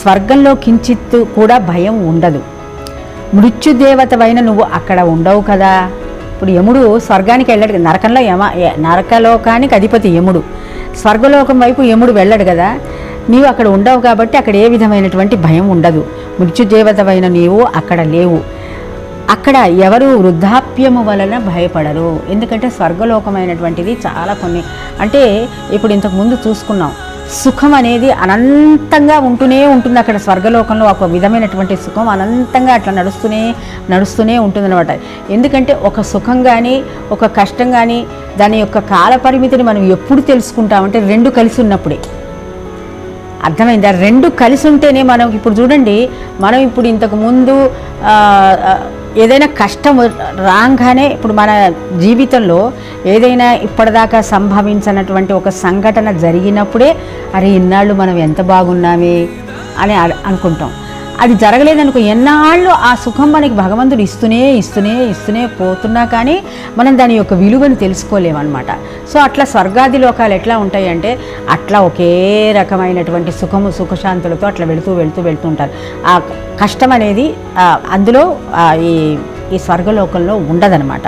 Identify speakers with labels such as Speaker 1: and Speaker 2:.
Speaker 1: స్వర్గంలో కించిత్తు కూడా భయం ఉండదు. మృత్యుదేవతవైన నువ్వు అక్కడ ఉండవు కదా. ఇప్పుడు యముడు స్వర్గానికి వెళ్ళాడు కదా, నరకంలో యమ నరకలోకానికి అధిపతి యముడు. స్వర్గలోకం వైపు యముడు వెళ్ళాడు కదా. నీవు అక్కడ ఉండవు కాబట్టి అక్కడ ఏ విధమైనటువంటి భయం ఉండదు. మృత్యుదేవతవైన నీవు అక్కడ లేవు. అక్కడ ఎవరు వృద్ధాప్యము వలన భయపడరు. ఎందుకంటే స్వర్గలోకమైనటువంటిది చాలా కొన్ని అంటే ఇప్పుడు ఇంతకుముందు చూసుకున్నాం. సుఖం అనేది అనంతంగా ఉంటూనే ఉంటుంది అక్కడ స్వర్గలోకంలో ఒక విధమైనటువంటి సుఖం అనంతంగా అట్లా నడుస్తూనే నడుస్తూనే ఉంటుందన్నమాట. ఎందుకంటే ఒక సుఖం కానీ ఒక కష్టం కానీ దాని యొక్క కాలపరిమితిని మనం ఎప్పుడు తెలుసుకుంటామంటే రెండు కలిసి ఉన్నప్పుడే. అర్థమైందా? రెండు కలిసి ఉంటేనే మనం ఇప్పుడు చూడండి మనం ఇప్పుడు ఇంతకు ముందు ఏదైనా కష్టం రాగానే ఇప్పుడు మన జీవితంలో ఏదైనా ఇప్పటిదాకా సంభవించినటువంటి ఒక సంఘటన జరిగినప్పుడే అరే ఇన్నాళ్ళు మనం ఎంత బాగున్నామే అని అ- అనుకుంటాం. అది జరగలేదనుకో ఎన్నాళ్ళు ఆ సుఖం మనకి భగవంతుడు ఇస్తూనే ఇస్తూనే ఇస్తూనే పోతున్నా కానీ మనం దాని యొక్క విలువను తెలుసుకోలేమన్నమాట. సో అట్లా స్వర్గాది లోకాలు ఎట్లా ఉంటాయి అంటే అట్లా ఒకే రకమైనటువంటి సుఖము సుఖశాంతులతో అట్లా వెళుతూ వెళుతూ వెళ్తూ ఉంటారు. ఆ కష్టం అనేది అందులో ఈ ఈ స్వర్గలోకంలో ఉండదనమాట